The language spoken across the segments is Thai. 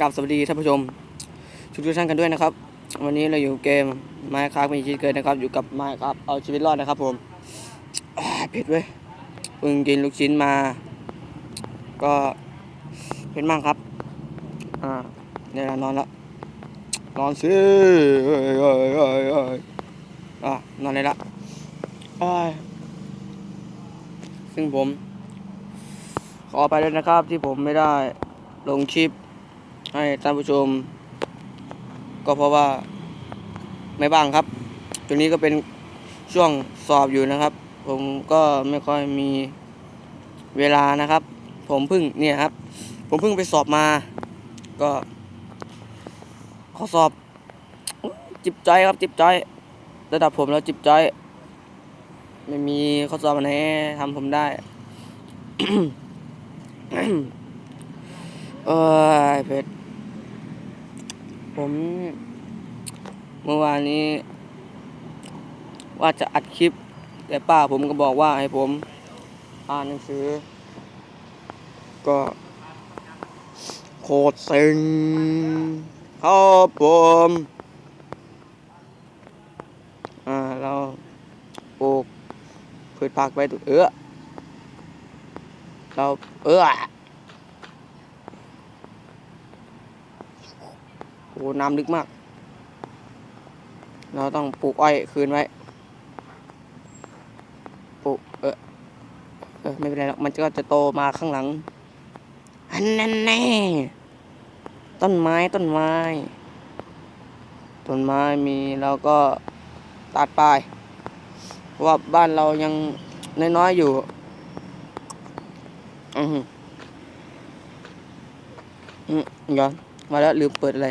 กับสวัสดีท่านผู้ชมทุกท่านกันด้วยนะครับ วันนี้เราอยู่เกมไม้ครับมีชีวิตเกินนะครับ อยู่กับไม้ครับเอาชีวิตรอดนะครับผมเผ็ดเว้ยเพิ่งกินลูกชิ้นมา ก็เผ็ดมากครับ อ่าเนี่ยนอนแล้วนอนสิเอ้ยเอ้ยเอ้ยเอ้ยอะนอนเลยละอ้ายซึ่งผม ขอไปเลยนะครับที่ผมไม่ได้ลงคลิป ให้ท่านผู้ชม ก็เพราะว่าไม่บ้างครับช่วงนี้ก็เป็นช่วงสอบอยู่นะครับ ผมก็ไม่ค่อยมีเวลานะครับ ผมเพิ่งเนี่ยครับ ผมเพิ่งไปสอบมา ก็ข้อสอบจิบใจครับจิบใจระดับผมแล้วจิบใจไม่มีข้อสอบอันไหนทำผมได้ เออเพชร ผมเมื่อวานนี้ ว่าจะอัดคลิป แต่ป้าผมก็บอกว่าให้ผมอ่านหนังสือ ก็โคตรเซ็งครับผมอ่าเราปลูกพืชผักไปตุเออเราเออ อ้น้ำลึกมาก เราต้องปลูกอ้อยคืนไว้ ปลูก เออเออไม่เป็นไรหรอกมันก็จะโตมาข้างหลังอันนั้นแน่ต้นไม้ต้นไม้ ต้นไม้มีเราก็ตัดไปเพราะว่าบ้านเรายังน้อยๆอยู่อือหืออืมเดี๋ยวมาแล้วลืมเปิดอะไร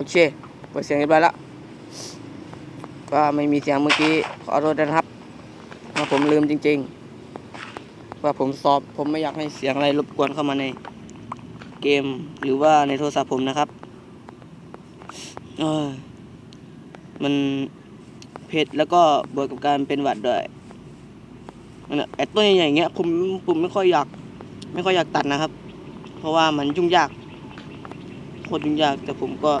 โอเคเปิดเสียงเรียบร้อยแล้วก็ไม่มีเสียงเมื่อกี้ขอโทษนะครับว่าผมลืมจริง ๆ ว่าผมสอบผมไม่อยากให้เสียงอะไรรบกวนเข้ามาในเกมหรือว่าในโทรศัพท์ผมนะครับมันเผ็ดแล้วก็บวกกับการเป็นหวัดด้วยแหละไอ้ต้นใหญ่ๆอย่างเงี้ยผมผมไม่ค่อยอยาก ไม่ค่อยอยากตัดนะครับ เพราะว่ามันยุ่งยากโคตรยุ่งยากแต่ผมก็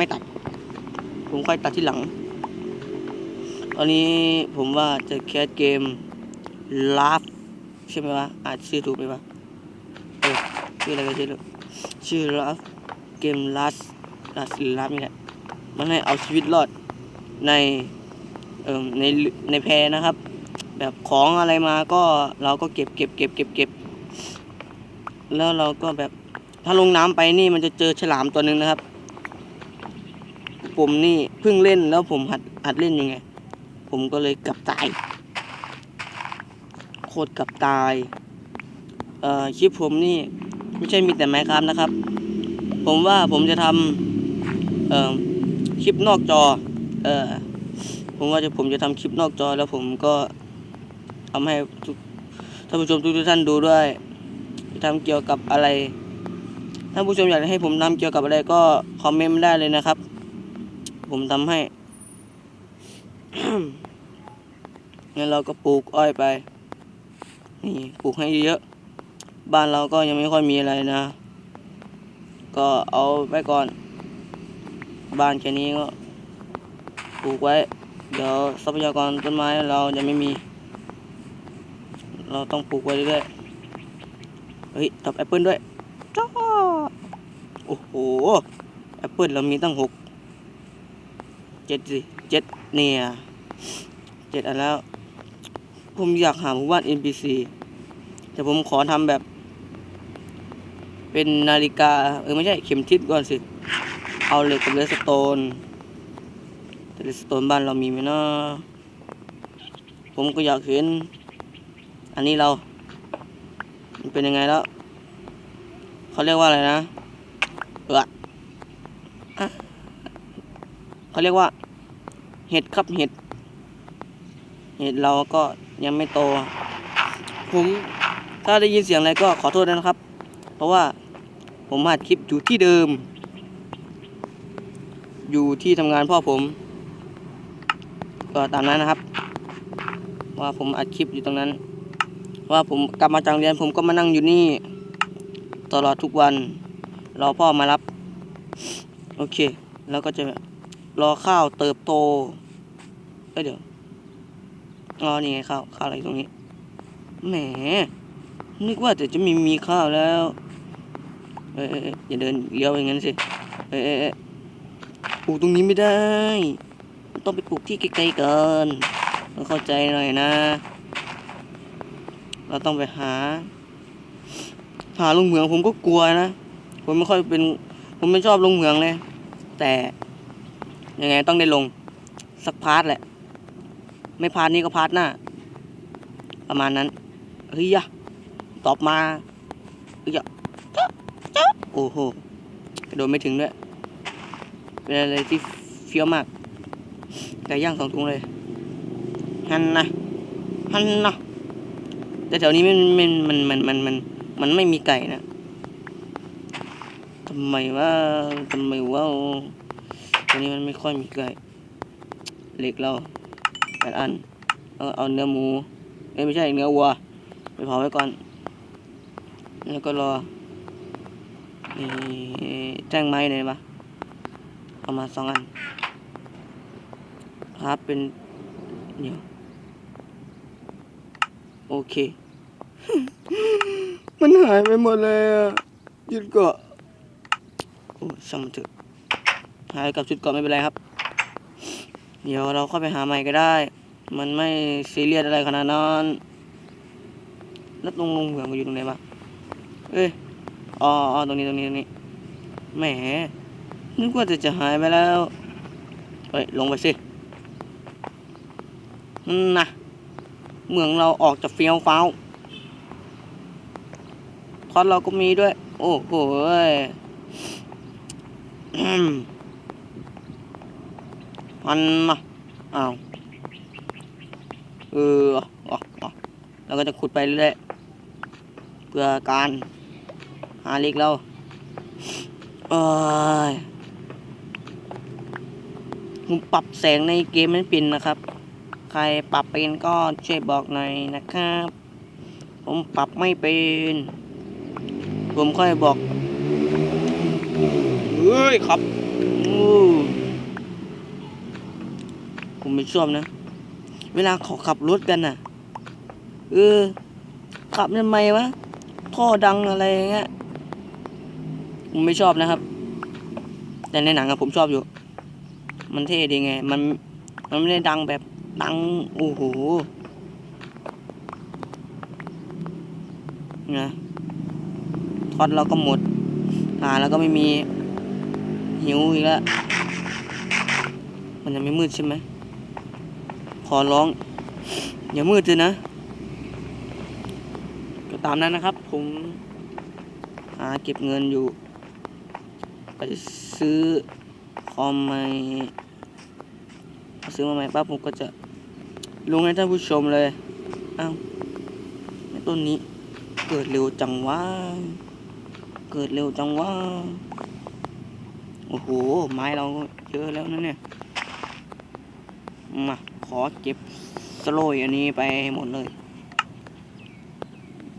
ไม่ตัด ผมค่อยตัดที่หลัง ตอนนี้ผมว่าจะแคสเกมลาฟใช่ไหมวะอานชื่อถูกไหมวะเออชื่ออะไรกันชื่อลูกชื่อลาฟเกมลาสลาสหรือลาฟนี่แหละมันให้เอาชีวิตรอดในเอ่อในในแพนะครับ แบบของอะไรมาก็เราก็เก็บเก็บเก็บเก็บเก็บแล้วเราก็แบบถ้าลงน้ำไปนี่มันจะเจอฉลามตัวหนึ่งนะครับ ผมนี่เพิ่งเล่นแล้วผมหัดหัดเล่นยังไง ผมก็เลยกลับตาย โคตรกลับตาย เอ่อคลิปผมนี่ไม่ใช่มีแต่ไมค์ครับนะครับ ผมว่าผมจะทำเอ่อคลิปนอกจอ เอ่อผมว่าจะผมจะทำคลิปนอกจอแล้วผมก็ทำให้ทุกท่านผู้ชมทุกท่านดูด้วยทำเกี่ยวกับอะไรท่านผู้ชมอยากให้ผมทำเกี่ยวกับอะไรก็คอมเมนต์มาได้เลยนะครับ ผมทำให้ งั้นเราก็ปลูกอ้อยไป นี่ปลูกให้เยอะๆ บ้านเราก็ยังไม่ค่อยมีอะไรนะ ก็เอาไว้ก่อน บ้านแค่นี้ก็ปลูกไว้ เดี๋ยวทรัพยากรต้นไม้เราจะไม่มี เราต้องปลูกไว้เรื่อยๆ เฮ้ยตับแอปเปิลด้วยจ้าโอ้โห แอปเปิลเรามีตั้งหก เจ็ดสิเจ็ดเนี่ยเจ็ดอันแล้ว ผมอยากหาหมู่บ้าน NPC แต่ผมขอทำแบบ เป็นนาฬิกา เออ ไม่ใช่เข็มทิศก่อนสิ เอาเหล็กกับเลสโตนเลสโตนบ้านเรามีไหมเนาะผมก็อยากเห็น อันนี้เรา มันเป็นยังไงแล้ว เขาเรียกว่าอะไรนะ เอออ เขาเรียกว่า เห็ดครับเห็ด เห็ดเราก็ยังไม่โต ผมถ้าได้ยินเสียงอะไรก็ขอโทษนะครับ เพราะว่าผมอัดคลิปอยู่ที่เดิม อยู่ที่ทำงานพ่อผม ก็ตามนั้นนะครับ ว่าผมอัดคลิปอยู่ตรงนั้น ว่าผมกลับมาจากโรงเรียนผมก็มานั่งอยู่นี่ ตลอดทุกวัน รอพ่อมารับ โอเค แล้วก็จะ รอข้าวเติบโตเอ้ยเดี๋ยวอ๋อนี่ไงข้าวข้าวอะไรตรงนี้แหมนึกว่าแต่จะมีมีข้าวแล้วเอ้ยอย่าเดินเลี้ยวอย่างนั้นสิเอ้ยเอ้ยเอ้ยปลูกตรงนี้ไม่ได้ ต้องไปปลูกที่ไกลๆก่อนต้องเข้าใจหน่อยนะ เราต้องไปหา หาลงเหมืองผมก็กลัวนะ ผมไม่ค่อยเป็น ผมไม่ชอบลงเหมืองเลย แต่ ยังไงต้องได้ลงสักพาร์ทแหละ ไม่พาร์ทนี้ก็พาร์ทหน้า ประมาณนั้น เฮ้ยยะตอบมาเฮ้ยยะจ๊ะโอ้โหกระโดดไม่ถึงด้วย เป็นอะไรที่เฟี้ยวมากไก่ย่างสองถุงเลยฮันนะฮันนะแต่แถวนี้มันมันมันมันมันมันมันไม่มีไก่นะทำไมว่าทำไมว่า ตรงนี้มันไม่ค่อยมีไก่เหล็กเราแปดอันเอาเอาเนื้อหมูเอ้ไม่ใช่เนื้อวัวไปเผาไว้ก่อน แล้วก็รอมีแจ้งไม้หน่อยปะเอามาสองอันครับเป็นเดี๋ยวโอเค มันหายไปหมดเลยอะชุดเกาะโอ้ช่างมันเถอะ หายกับชุดเกาะไม่เป็นไรครับ เดี๋ยวเราเข้าไปหาใหม่ก็ได้ มันไม่ซีเรียสอะไรขนาดนั้นแล้วตรงลงเหมืองมันอยู่ตรงไหนบ้างเอ้ยอ๋ออ๋อตรงนี้ตรงนี้ตรงนี้แหมนึกว่าจะจะหายไปแล้วเฮ้ยลงไปสิน่ะเมืองเราออกจากเฟี้ยวฟ้าวพอดเราก็มีด้วย โอ้โห มันนะอ้าวเอออ๋ออ๋อเราก็จะขุดไปเรื่อยๆเพื่อการหาเล็กเราเอ้ยผมปรับแสงในเกมไม่เป็นนะครับ ใครปรับเป็นก็ช่วยบอกหน่อยนะครับ ผมปรับไม่เป็น ผมค่อยบอกเฮ้ยครับอู้ ผมไม่ชอบนะ เวลาเขาขับรถกันน่ะ เออ ขับทำไมวะ ท่อดังอะไรอย่างเงี้ย ผมไม่ชอบนะครับ แต่ในหนังอะผมชอบอยู่ มันเท่ดีไง มัน มันไม่ได้ดังแบบดัง โอ้โห นะทอดเราก็หมดหาแล้วก็ไม่มีหิวอีกแล้ว มันยังไม่มืดใช่ไหม ขอร้อง อย่ามืดเลยนะ ก็ตามนั้นนะครับ ผมหาเก็บเงินอยู่ ไปซื้อคอมใหม่ซื้อมาใหม่ปั๊บผมก็จะลงให้ท่านผู้ชมเลยอ้าวต้นนี้เกิดเร็วจังวะเกิดเร็วจังวะโอ้โห ไม้เราเยอะแล้วนะเนี่ย มา ขอเก็บสโลยอันนี้ไปหมดเลย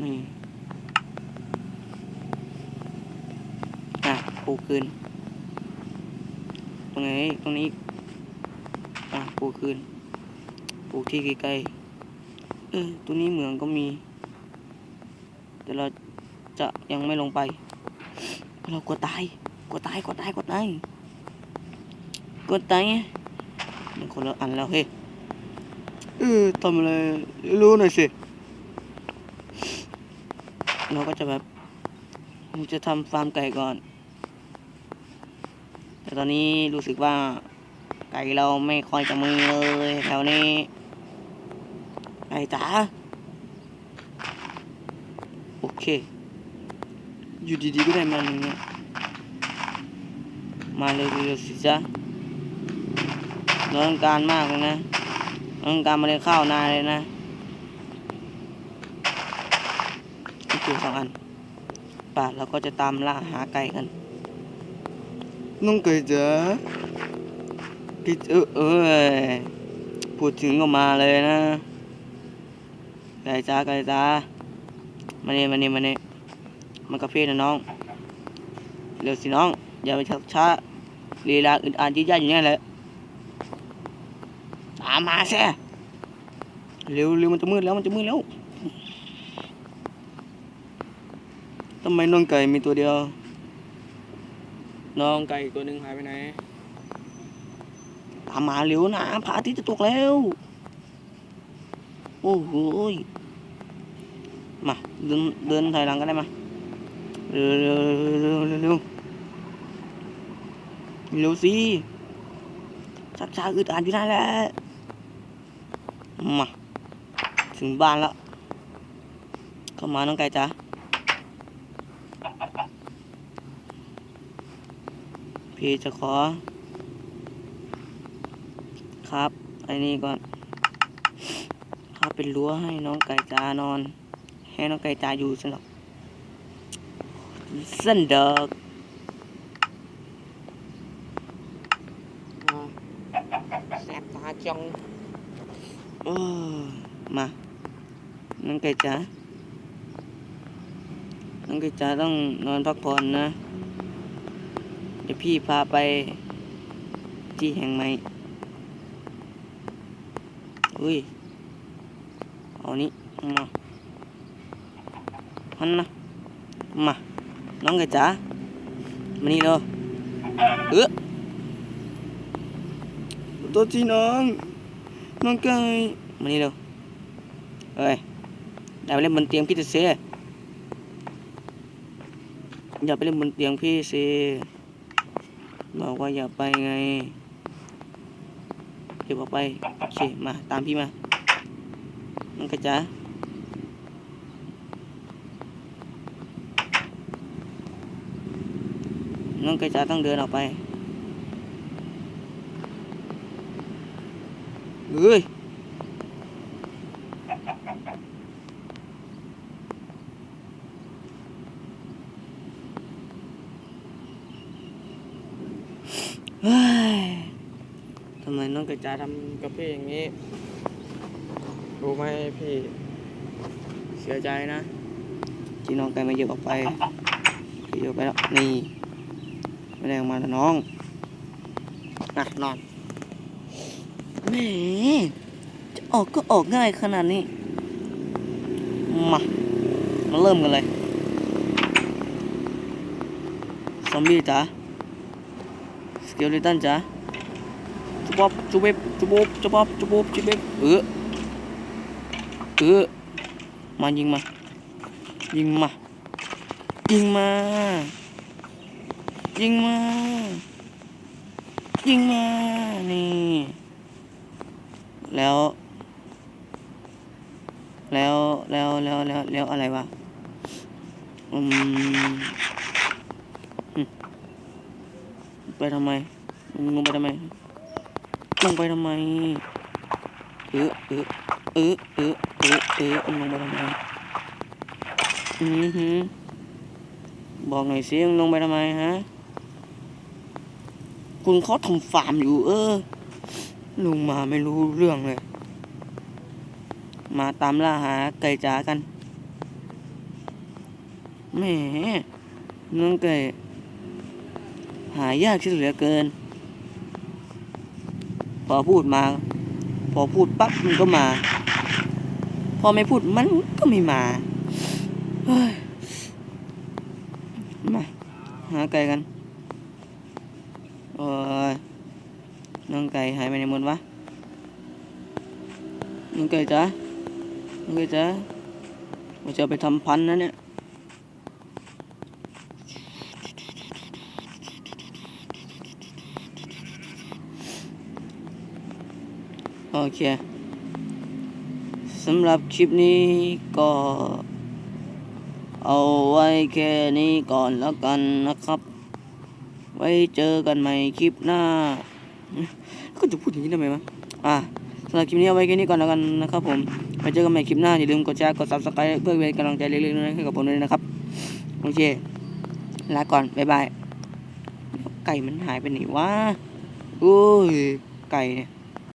นี่อะปลูกคืน ตรงไหนตรงนี้ อะปลูกคืน ปลูกที่ใกล้ๆเออตรงนี้เหมืองก็มี แต่เราจะยังไม่ลงไป เรากลัวตาย กลัวตาย กลัวตาย กลัวตาย กลัวตายมันคนละอันแล้วเฮ้ เออทำอะไรรู้หน่อยสิเราก็จะแบบผมจะทำฟาร์มไก่ก่อน แต่ตอนนี้รู้สึกว่าไก่เราไม่ค่อยจะมีเลยแถวนี้ไก่จ๋าโอเค อยู่ดีๆก็ได้มาหนึ่งเนี่ยมาเร็วๆสิจ๊ะร้องการมากเลยนะ ต้องการมาเลยข้าวนายเลยนะนี่คือสองอันป่าเราก็จะตามล่าหาไก่กัน น้องไก่จ๋าพี่เออเอ้ยพูดถึงก็มาเลยนะ ไก่จ๋าไก่จ๋ามาเนี่ยมาเนี่ยมาเนี่ยมากาแฟนะน้อง เร็วสิน้อง อย่าไปชักช้าลีลาอึดอัดยืดยาดอยู่นี่แหละามมาแซ่เร็วเร็วมันจะมืดแล้วมันจะมืดแล้วทำไมน้องไก่มีตัวเดียว น้องไก่ตัวหนึ่งหายไปไหนตามมาเร็วนะพระอาทิตย์จะตกแล้ว โอ้โหมาเดินเดินถอยหลังกันได้มาเร็วเร็วเร็วเร็วเร็วเร็วสิชักช้าอึดอัดอยู่นั่นแหละ มาถึงบ้านแล้วเข้ามาน้องไก่จ๋าพี่จะขอ ครับไอ้นี่ก่อนครับเป็นรั้วให้น้องไก่จานอน ให้น้องไก่จาอยู่สำหรับเส้นเดอก แสบตาจัง เออ มาน้องไก่จ๋าน้องไก่จ๋าต้องนอนพักผ่อนนะ เดี๋ยวพี่พาไปที่แห่งใหม่ อุ้ย เอานี้มาหันนะ มา น้องไก่จ๋ามานี่เลยเออตัวที่น้อง น้องไก่มานี่เร็ว เอ้ยอย่าไปเล่นบนเตียงพี่จะเสียอย่าไปเล่นบนเตียงพี่สิบอกว่าอย่าไปไงเดี๋ยวบอกไปโอเคมาตามพี่มาน้องกระจ๋าน้องกระจ๋าต้องเดินออกไปเฮ้ย เฮ้ยทำไมน้ องกระจาททำกับพี่อย่างนี้รู้ไหมพี่เสียใจนะที่น้องไก่มาเยียบออกไปเหยียบไปแล้วนี่ไม่ได้ออกมาแล้วน้องนะนอนแหมจะออกก็ออกง่ายขนาดนี้มามาเริ่มกันเลยซอมบี้จ๋าสเกลเลตันจ๋า จุบอบจุบเบบจุบอบจุบบจุบอบจุบเบบเออเออมายิงมา ยิงมา ยิงมา ยิงมา ยิงมา นี่ แล้ว แล้วแล้วแล้วแล้วแล้วอะไรวะ อืมไปทำไมมึงงไปทำไม ลงไปทำไมเออเออเออเออเออเออลงไปทำไมอือหือบอกหน่อยสิมึงลงไปทำไมฮะคุณเขาทำฟาร์มอยู่ เออลงมาไม่รู้เรื่องเลย มาตามล่าหาไก่จ๋ากันแหมน้องไก่หายากที่เหลือเกิน อพูดมา พอพูดปั๊บมันก็มา พอไม่พูดมันก็ไม่มาเฮ้ยมาหาไก่กันโอ้ยน้องไก่หายไปในหมดวะน้องไก่จ๋าน้องไก่จ๋าว่าจะไปทำพันนะเนี่ย โอเคสำหรับคลิปนี้ก็เอาไว้แค่นี้ก่อนแล้วกันนะครับ ไว้เจอกันใหม่คลิปหน้า ก็จะพูดอย่างนี้ทำไมวะอะสำหรับคลิปนี้เอาไว้แค่นี้ก่อนแล้วกันนะครับผมไว้เจอกันใหม่คลิปหน้าอย่าลืมกดแชร์กด subscribe เพื่อเป็นกำลังใจเล็กๆน้อยๆให้กับผมด้วยนะครับ โอเค ลาก่อนบ๊ายบาย ไก่มันหายไปไหนวะโอ้ยไก่เนี่ย